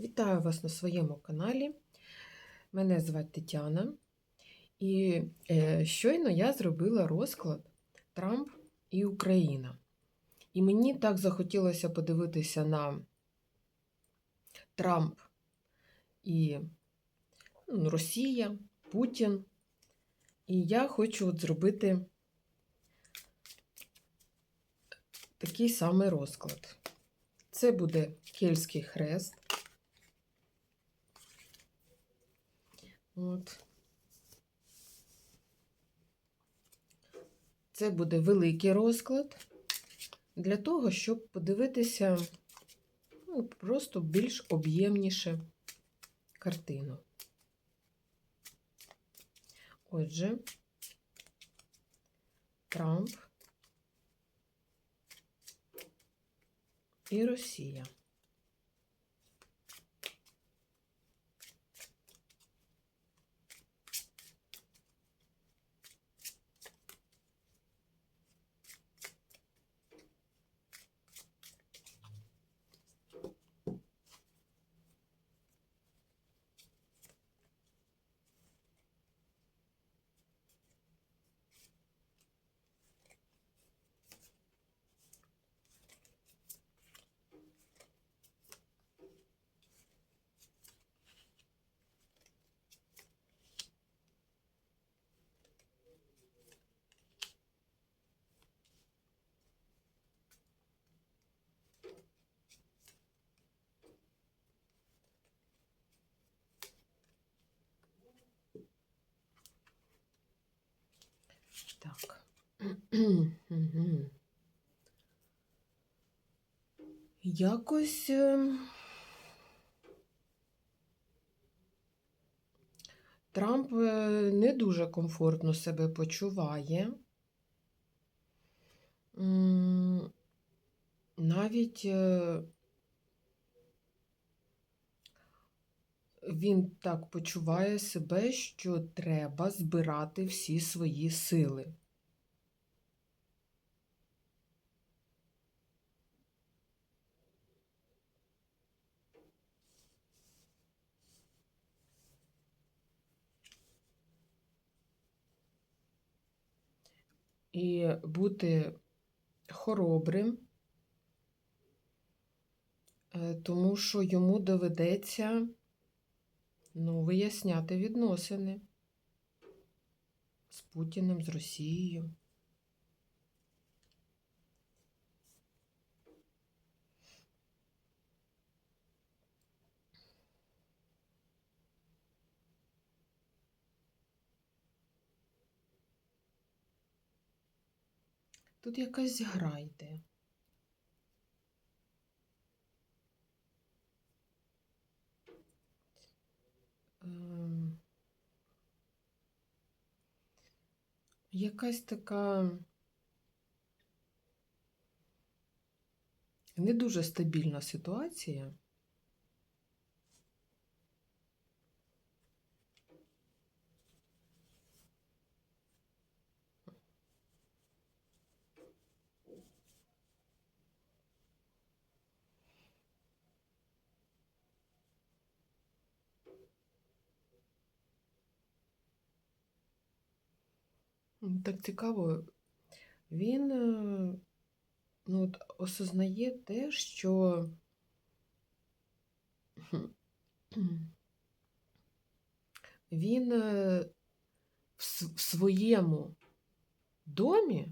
Вітаю вас на своєму каналі. Мене звати Тетяна. І е, щойно я зробила розклад Трамп і Україна. І мені так захотілося подивитися на Трамп і ну, Росія, Путін. І я хочу от зробити такий самий розклад. Це буде Кельтський хрест. От. Це буде великий розклад для того, щоб подивитися ну, просто більш об'ємніше картину. Отже, Трамп і Росія. Так. Мгм. Якось е, Трамп е, не дуже комфортно себе почуває. Навіть е, він так почуває себе, що треба збирати всі свої сили. І бути хоробрим, е, тому що йому доведеться ну, виясняти відносини з Путіним, з Росією. Тут якась гра йде. Ем, Якась така не дуже стабільна ситуація. Так цікаво, він е, ну, от, осознає те, що він е, в своєму домі,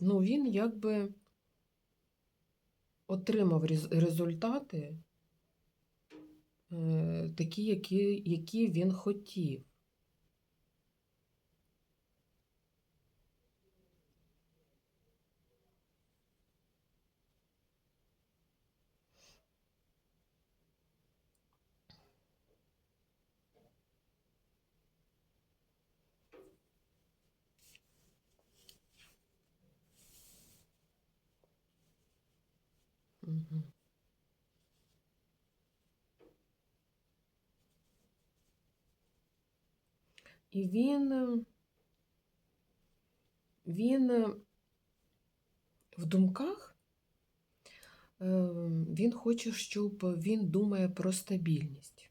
ну, він якби отримав рез- результати такі, які, які він хотів. Мгм. І він, е, він е, в думках він хоче, щоб він думає про стабільність.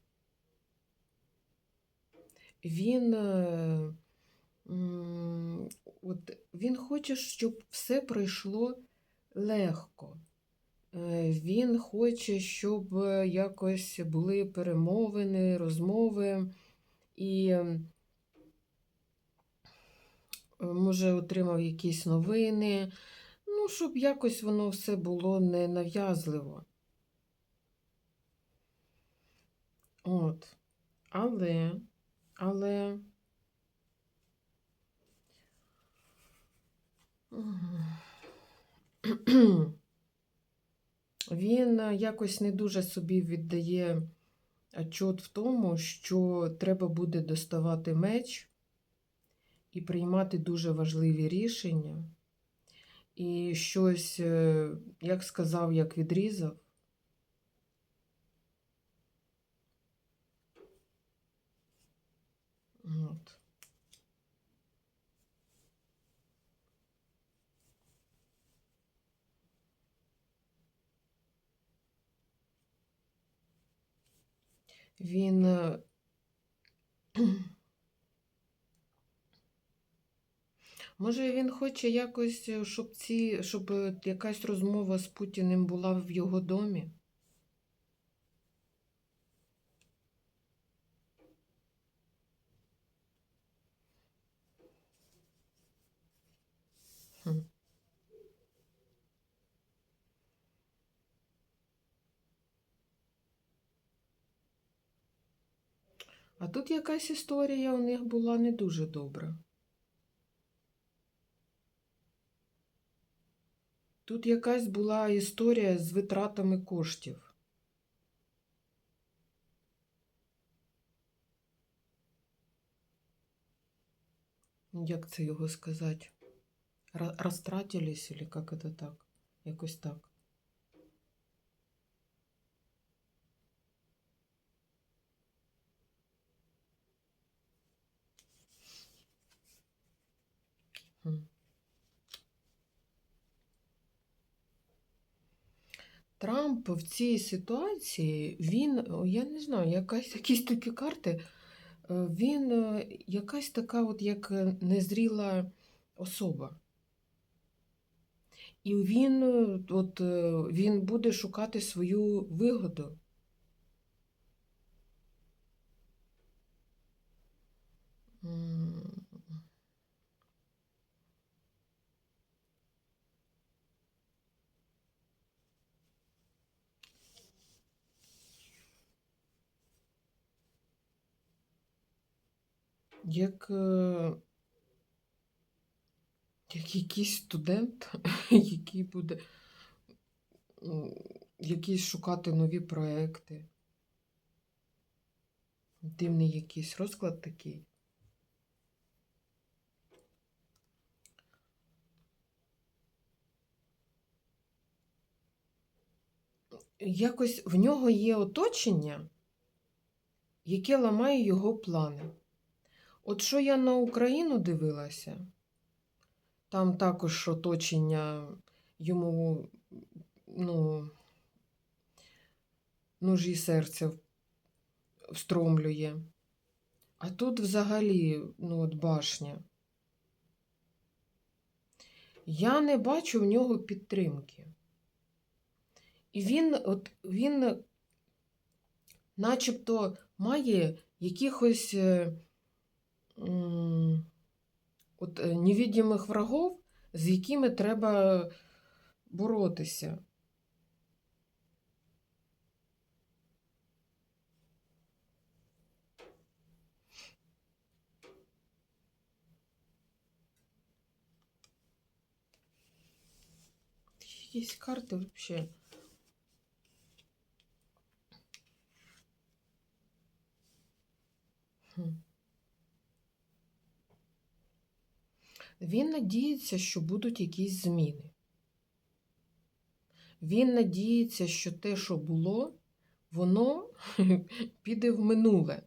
Він, е, от, він хоче, щоб все пройшло легко. Е, Він хоче, щоб е, якось були перемовини, розмови і, е, може, отримав якісь новини. Ну, щоб якось воно все було ненав'язливо. От. Але, але. Він е, якось не дуже собі віддає отчет в тому, що треба буде доставати меч і приймати дуже важливі рішення. І щось, е, як сказав, як відрізав. От. Він е, Може, він хоче якось, е, щоб ці, щоб е, якась розмова з Путіним була в його домі? А тут якась історія у них була не дуже добра. Тут якась була історія з витратами коштів. Як це його сказати? Ра- Розтратились, или як це так? Якось так. Хм. Трамп в цій ситуації, він, я не знаю, якась, якісь такі карти, е, він е, якась така, от як е, незріла особа. І він, от, він буде шукати свою вигоду. Як, е, як якийсь студент, який буде м, якісь шукати нові проекти. Дивний якийсь розклад такий. Якось в нього є оточення, яке ламає його плани. От що я на Україну дивилася, там також оточення йому, ну, ножі серця встромлює. А тут взагалі, ну, от башня. Я не бачу в нього підтримки. І він, от, він начебто має якихось е, от, е, невидимих врагов, з якими треба боротися. Якісь карти взагалі. Хм. Він надіється, що будуть якісь зміни. Він надіється, що те, що було, воно піде в минуле.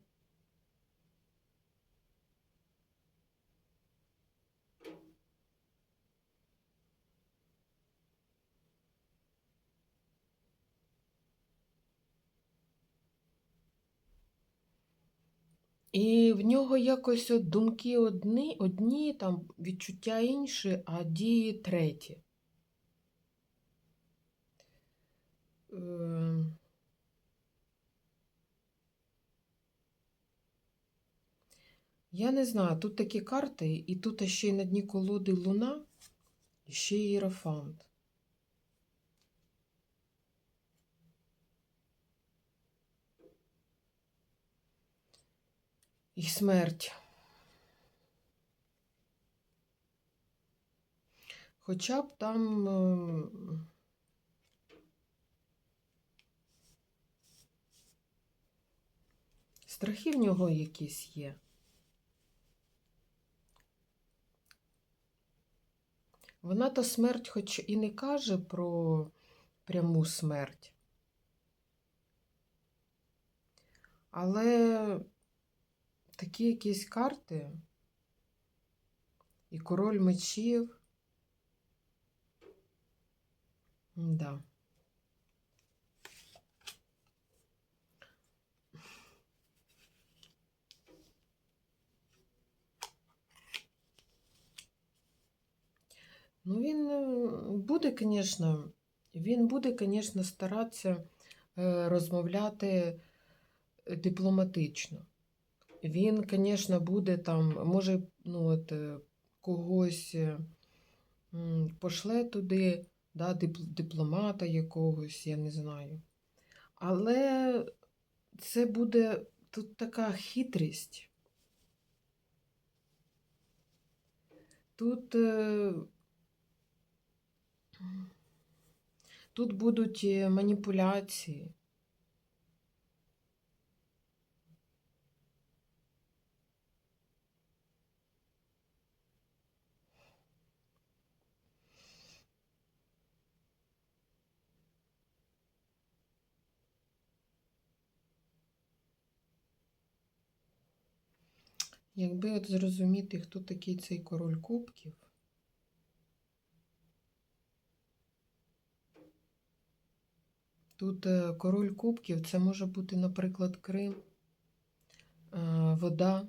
І в нього якось от думки одні, одні, там відчуття інші, а дії треті. Е, Я не знаю, тут такі карти, і тут ще й на дні колоди луна, і ще й іерофант. І смерть. Хоча б там е, страхи в нього якісь є. Вона то смерть, хоч і не каже про пряму смерть, але такі якісь карти і король мечів. Да. Ну, він е, буде, звісно, він буде, звісно, старатися е, розмовляти е, дипломатично. Він, звісно, буде там, може, ну, от, когось пошле туди, да, дипломата якогось, я не знаю. Але це буде тут така хитрість. Тут Тут будуть е, маніпуляції. Якби от зрозуміти, хто такий цей король кубків. Тут е, король кубків це може бути, наприклад, Крим, е, вода,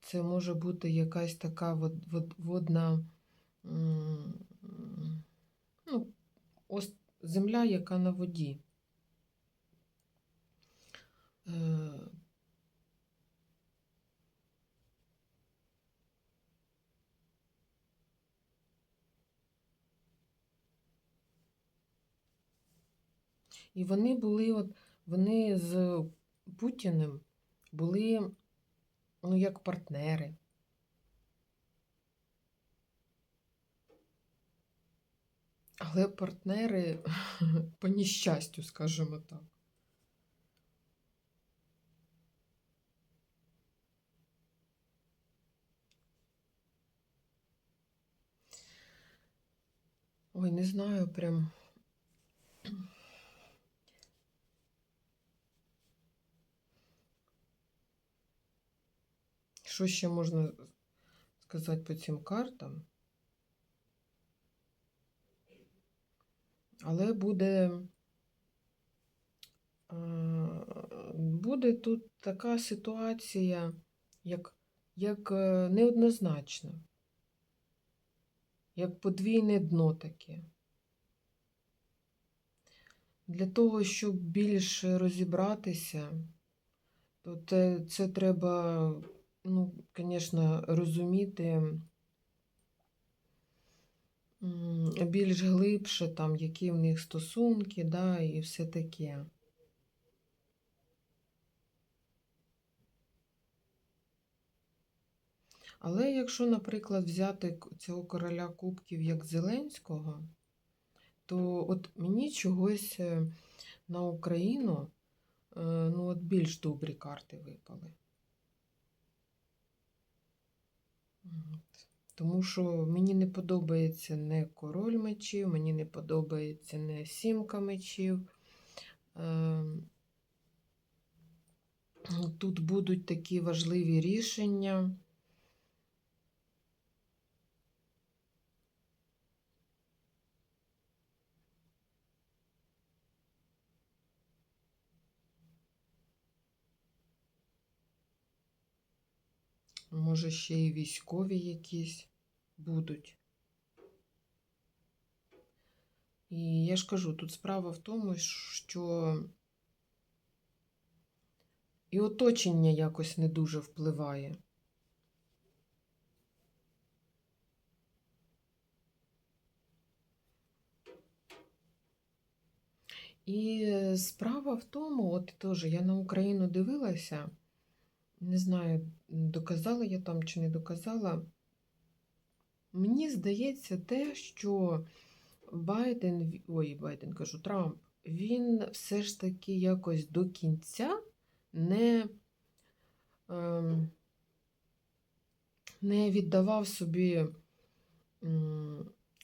це може бути якась така водна ну, земля, яка на воді. І вони були, от, вони з Путіним були, ну, як партнери. Але партнери по нещастю, скажімо так. Ой, не знаю прям. Що ще можна сказати по цим картам? Але буде буде тут така ситуація, як, як е, неоднозначна, як подвійне дно таке. Для того, щоб більше розібратися, то це, це треба ну, звісно, розуміти більш глибше, там, які в них стосунки, да, і все таке. Але якщо, наприклад, взяти цього короля Кубків як Зеленського, то от мені чогось е, на Україну е, ну, от більш добрі карти випали. Тому що мені не подобається не король мечів, мені не подобається не сімка мечів. Ем, тут будуть такі важливі рішення. Може, ще й військові якісь будуть. І я ж кажу, тут справа в тому, що і оточення якось не дуже впливає. І справа в тому, от теж я на Україну дивилася, не знаю, доказала я там чи не доказала. Мені здається те, що Байден, ой, Байден кажу, Трамп, він все ж таки якось до кінця не, ем, не віддавав собі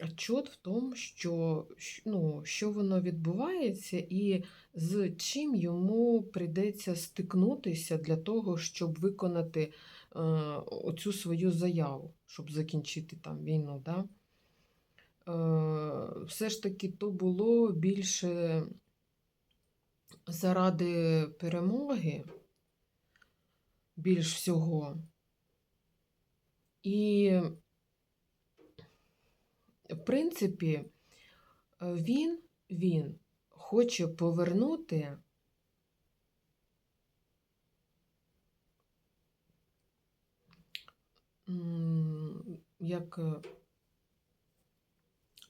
отчет в тому, що, ну, що воно відбувається, і з чим йому прийдеться стикнутися для того, щоб виконати е, оцю свою заяву, щоб закінчити там війну. Да? Е, все ж таки то було більше заради перемоги, більш всього. І, в принципі, е, він, він хоче повернути як е,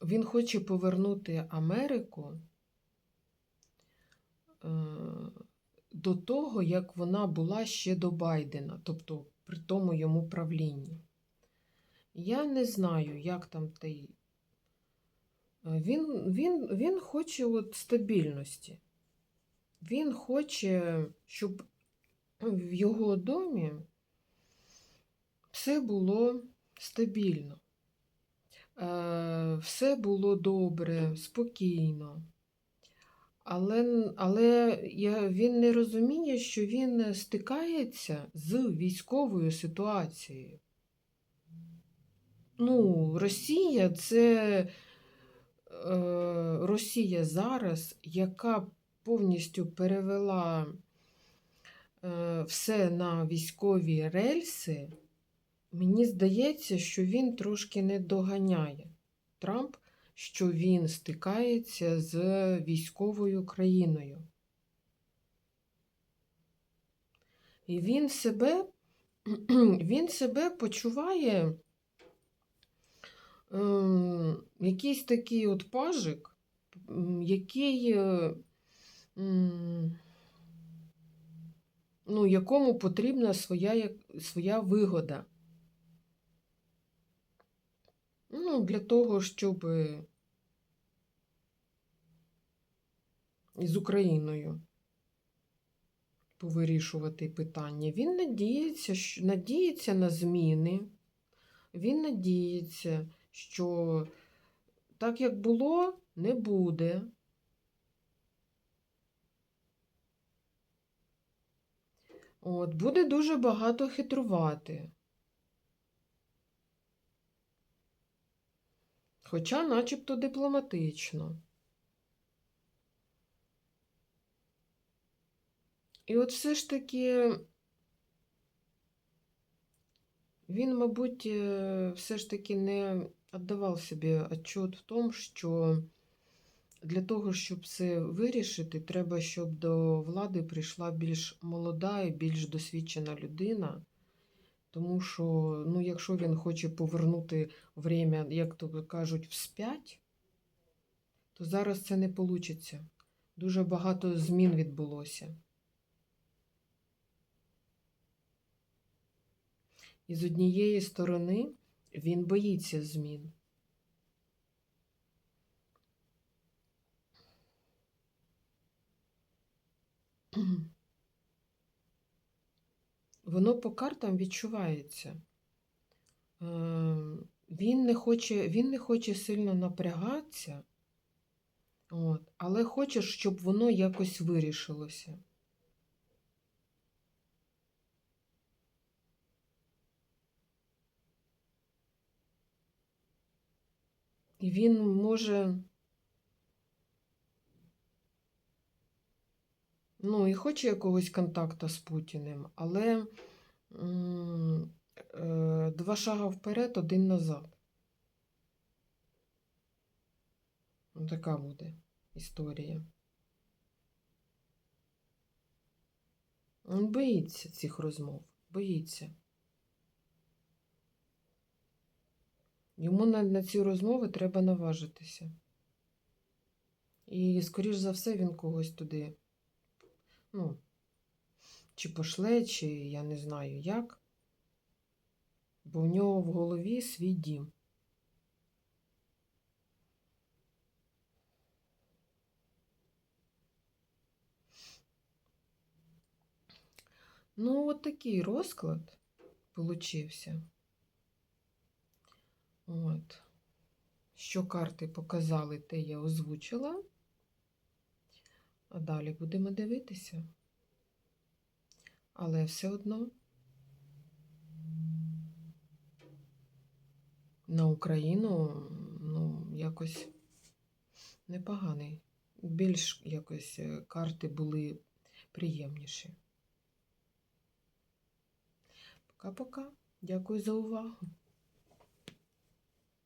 він хоче повернути Америку е, до того, як вона була ще до Байдена, тобто при тому йому правлінні. Я не знаю, як там той. Е, Він, він, він хоче от стабільності. Він хоче, щоб в його домі все було стабільно. Е, Все було добре, спокійно. Але, але я, він не розуміє, що він стикається з військовою ситуацією. Ну, Росія це Росія зараз, яка повністю перевела е, все на військові рельси. Мені здається, що він трошки не доганяє Трамп, що він стикається з військовою країною. І він себе, він себе почуває якийсь такий от пажик, який, е, ну, якому потрібна своя, своя вигода. Ну, для того, щоб з Україною повирішувати питання. Він надіється, що, надіється на зміни. Він надіється, що так, як було, не буде. От, буде дуже багато хитрувати. Хоча начебто дипломатично. І от все ж таки він, мабуть, е, все ж таки не віддавав собі отчет в тому, що для того, щоб це вирішити, треба, щоб до влади прийшла більш молода і більш досвідчена людина. Тому що, ну, якщо він хоче повернути время, як то кажуть, вспять, то зараз це не вийде. Дуже багато змін відбулося. І з однієї сторони він боїться змін. Воно по картам відчувається. Е, Він не хоче, він не хоче сильно напрягатися, от, але хоче, щоб воно якось вирішилося. І він може. Ну, і хоче якогось контакту з Путіним, але е, два шага вперед, один назад. Ну, така буде історія. Він боїться цих розмов, боїться. Йому на, на ці розмови треба наважитися. І, скоріш за все, він когось туди, ну, чи пошле, чи я не знаю як. Бо в нього в голові свій дім. Ну, от такий розклад получився. От. Що карти показали, те я озвучила. А далі будемо дивитися. Але все одно на Україну, ну, якось непоганий. Більш якось е, карти були приємніші. Пока-пока. Дякую за увагу.